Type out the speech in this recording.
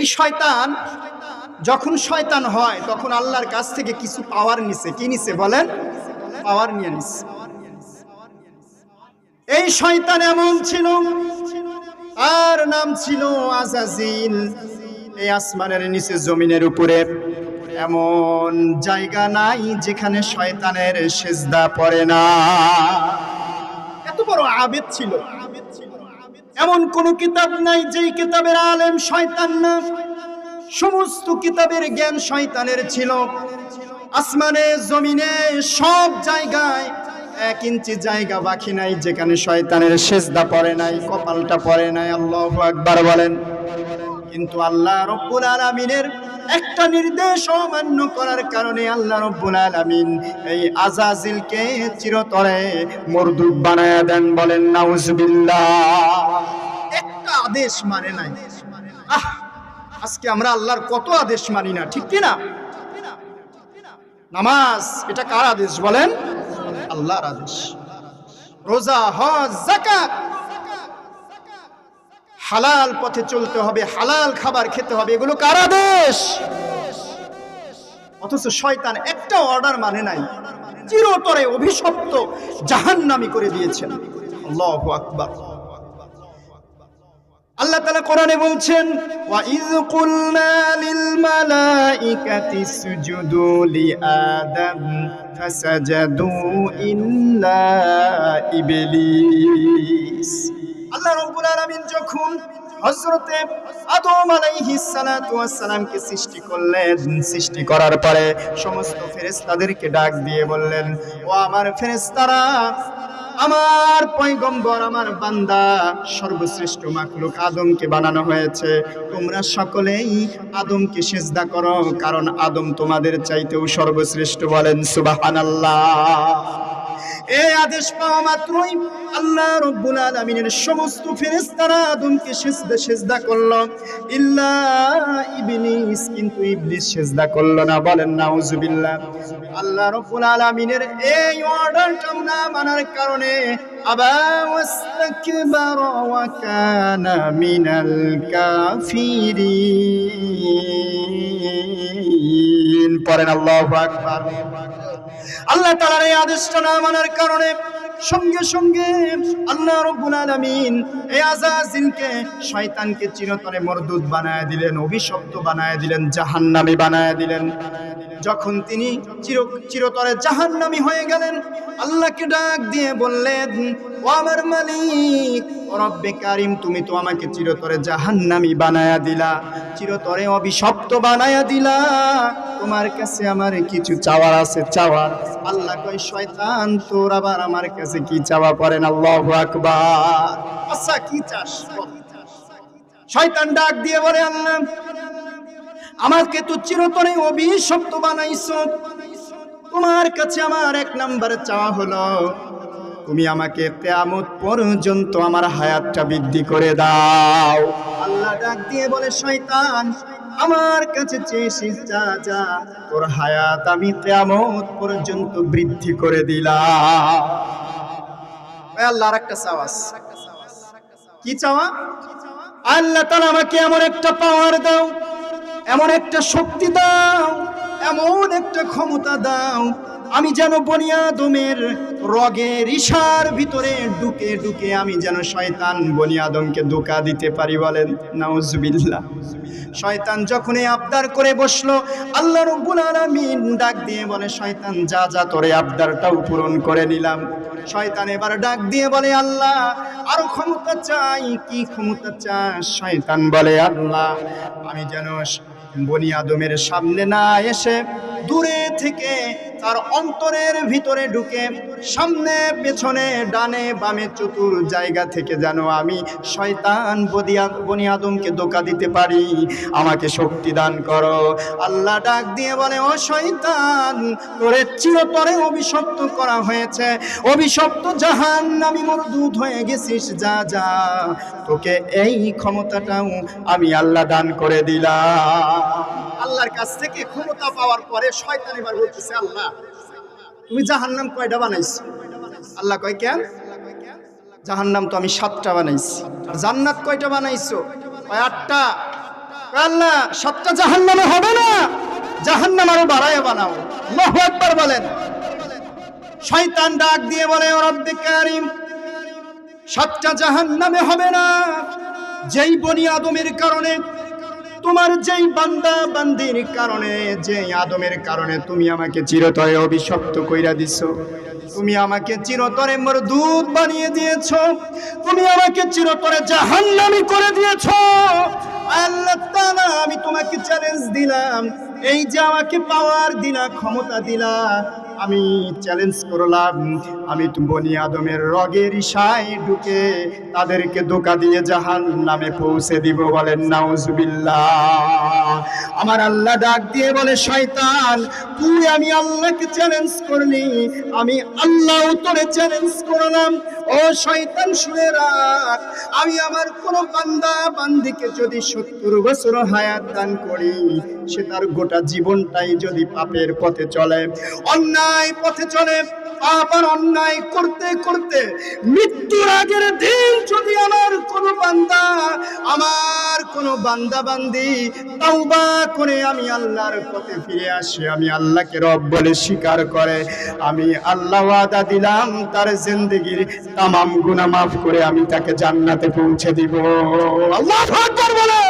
এই শয়তান যখন শয়তান হয়, তখন আল্লাহর কাছ থেকে কিছু পাওয়ার নিছে। কি নিছে বলেন? পাওয়ার নিয়ে নিছে। এই শয়তান এমন ছিল, আর নাম ছিল আজাজিল। এই আসমানের নিচে, জমিনের উপরে। এমন জায়গা নাই যেখানে শয়তানের সেজদা পড়ে না। এত বড় আবেদ ছিল। এমন কোন কিতাব নাই যেই কিতাবের আলেম শয়তান না। সমস্ত কিতাবের জ্ঞান শয়তানের ছিল। আসমানে, জমিনে, সব জায়গায় এক ইঞ্চি জায়গা বাকি নাই যেখানে শয়তানের সেজদা পড়ে নাই, কপালটা পড়ে নাই। আল্লাহ একবার বলেন। কিন্তু আল্লাহ রব্বুল আলামিনের একটা নির্দেশ অমান্য করার কারণে আল্লাহ রব্বুল আলামিন এই আজাজিলকে চিরতরে মরদুদ বানায়া দেন বলেন নাউজুবিল্লাহ একটা আদেশ মানে নাই। আহ, আজকে আমরা আল্লাহর কত আদেশ মানি না, ঠিক কি না নামাজ, এটা কার আদেশ বলেন? আল্লাহর আদেশ। রোজা, হজ, যাকাত। হালাল পথে চলতে হবে, হালাল খাবার খেতে হবে, এগুলো কার আদেশ অথচ শয়তান একটা অর্ডার মানে নাই, চিরতরে অভিশপ্ত, জাহান্নামি করে দিয়েছেন। আল্লাহু তাআলা কোরআনে বলছেন, ওয়া ইয কুলনা লিল মালাইকাতি ইসজুদু লি আদম, ফাসাজাদু ইল্লা ইবলিস। আল্লাহ রাব্বুল আলামিন যখন হযরতে আদম আলাইহিস সালাতু ওয়াস সৃষ্টি করলেন, সৃষ্টি করার পরে সমস্ত ফেরেশতাদেরকে ডাক দিয়ে বললেন, ও আমার ফেরেশতারা, আমার পয়গম্বর, আমার বান্দা, সর্বশ্রেষ্ঠ মাখলুক আদমকে বানানো হয়েছে। তোমরা সকলেই আদমকে সেজদা করো, কারণ আদম তোমাদের চাইতেও সর্বশ্রেষ্ঠ বলেন, সুবহানাল্লাহ। এই আদেশ পাওয়া মাত্রই আল্লাহ রব্বুল আলামিনের সমস্ত ফেরেশতারা আদমকে সেজদা সেজদা করল। ইল্লা ইবলিস, কিন্তু ইবলিস সেজদা করল না। বলেন, নাউজুবিল্লাহ। আল্লাহ রব্বুল আলামিনের এই অর্ডারটা না মানার কারণে আবা ওয়াস্তাকবার ওয়া কানা মিনাল কাফিরিন। পড়েন আল্লাহু আকবার। আল্লাহ তালার এই আদেশটা না মানার কারণে সঙ্গে সঙ্গে আল্লাহ রব্বুল আলামিন এই আজাজিলকে শয়তানকে চিরতরে মরদুদ বানায় দিলেন, অভিশপ্ত বানায় দিলেন, জাহান্নামী বানায় দিলেন। যখন তিনি চির, চিরতরে জাহান্নামী হয়ে গেলেন, আল্লাহকে ডাক দিয়ে বললেন, ও আমার মালিক রব্বে কারিম, তুমি তো আমাকে চিরতরে জাহান্নামী বানায়া দিলা, চিরতরে অভিশপ্ত বানায়া দিলা। তোমার কাছে আমার কিছু চাওয়ার আছে চাওয়ার আল্লাহ কয়, শয়তান, তোর আবার আমার কাছে কি চাওয়া পড়েন আল্লাহু আকবার। আচ্ছা কি চাস। শয়তান ডাক দিয়ে বলে, আল্লাহ আমাকে তো চিরতরে অভিশপ্ত বানাইছো। তোমার কাছে আমার এক নাম্বার চাওয়া হলো, তুমি আমাকে তেয়ামত পর্যন্ত আমার হায়াতটা বৃদ্ধি করে দাও। আল্লাহ ডাক দিয়ে বলে, শয়তান, আমার কাছে চেয়েছিস যা যা, তোর হায়াত আমি তেয়ামত পর্যন্ত বৃদ্ধি করে দিলাম। আল্লাহর একটা চাওয়াস কি চাওয়া? আল্লাহ তালা আমাকে এমন একটা পাওয়ার দাও এমন একটা শক্তি দাও, এমন একটা ক্ষমতা দাও, আমি যেন বনিয়াদমের রগের ইশার ভিতরে ঢুকে ঢুকে আমি যেন শয়তান বনিয়াদমকে ধোকা দিতে পারি বলেন, নাউজুবিল্লাহ। শয়তান যখনই আবদার করে বসল, আল্লাহ রব্বুল আলামিন ডাক দিয়ে বলে, শয়তান, যা যা, তোরে আবদারটাও পূরণ করে নিলাম। শয়তান এবার ডাক দিয়ে বলে, আল্লাহ, আরও ক্ষমতা চাই। কি ক্ষমতা চাস? শয়তান বলে, আল্লাহ, আমি যেন বনি আদমের সামনে না এসে দূরে থেকে তার অন্তরের ভিতরে ঢুকে সামনে, পেছনে, ডানে, বামে, চতুর জায়গা থেকে যেন আমি শয়তান বনি আদমকে ধোকা দিতে পারি। আমাকে শক্তি দান করো। আল্লাহ ডাক দিয়ে বলে, ও শয়তান, তোরে চিরতরে অভিশপ্ত করা হয়েছে। অভিশপ্ত জাহান আমি মরদুদ হয়ে গেছিস, যা যা। তোকে এই ক্ষমতাটাও আমি আল্লাহ দান করে দিলাম। আল্লাহর কাছ থেকে ক্ষমতা পাওয়ার পরে শয়তান এবার বলতেছে, আল্লাহ, তুমি জাহান্নাম কয়টা বানাইছো? আল্লাহ কয়, কেন? জাহান্নাম তো আমি সাতটা বানাইছি। আর জান্নাত কয়টা বানাইছো? কয়, আটটা। আল্লাহ সবটা জাহান্নামে হবে না? জাহান্নাম আরও বাড়ায় বানাও। আল্লাহু আকবার বলেন। শয়তান ডাক দিয়ে বলে রব্বে কারিম সবটা জাহান্নামে হবে না। যেই বনি আদমের কারণে তোমার যেই বান্দা বান্দির কারণে যে আদমের কারণে তুমি আমাকে চিরতরে অভিশপ্ত কইরা দিছো। তুমি আমাকে চিরতরে মরদুদ বানিয়ে দিয়েছ। তুমি আমাকে চিরতরে জাহান্নামি করে দিয়েছ। আল্লাহ তাআলা, আমি তোমাকে চ্যালেঞ্জ দিলাম। এই যে আমাকে পাওয়ার দিলা, ক্ষমতা দিলা আমি চ্যালেঞ্জ করলাম, আমি বনি আদমের রগের ইশায় ঢুকে তাদেরকে ধোকা দিয়ে জাহান নামে পৌঁছে দিব বলেন, নাউজুবিল্লাহ। আমার আল্লাহ ডাক দিয়ে বলে, শয়তান, তুই আমি আল্লাহকে চ্যালেঞ্জ করলি, আমি আল্লাহ তোরে চ্যালেঞ্জ করলাম। ও শয়তান, শুনে রাখ, আমি আমার কোনো বান্দা, বান্দিকে যদি সত্তর বছর হায়াত দান করি সে তার গোটা জীবনটাই যদি পাপের পথে চলে, অন্যায় পথে চলে অন্যায় করতে করতে মৃত্যুর আগের দিন যদি আমার কোন বান্দা, আমার কোন বান্দা বান্দি তাওবা করে আমি আল্লাহর পথে ফিরে আসে, আমি আল্লাহকে রব বলে স্বীকার করে, আমি আল্লাহ ওয়াদা দিলাম তার জিন্দগির তামাম গুনাহ মাফ করে আমি তাকে জান্নাতে পৌঁছে দিব। আল্লাহ বলে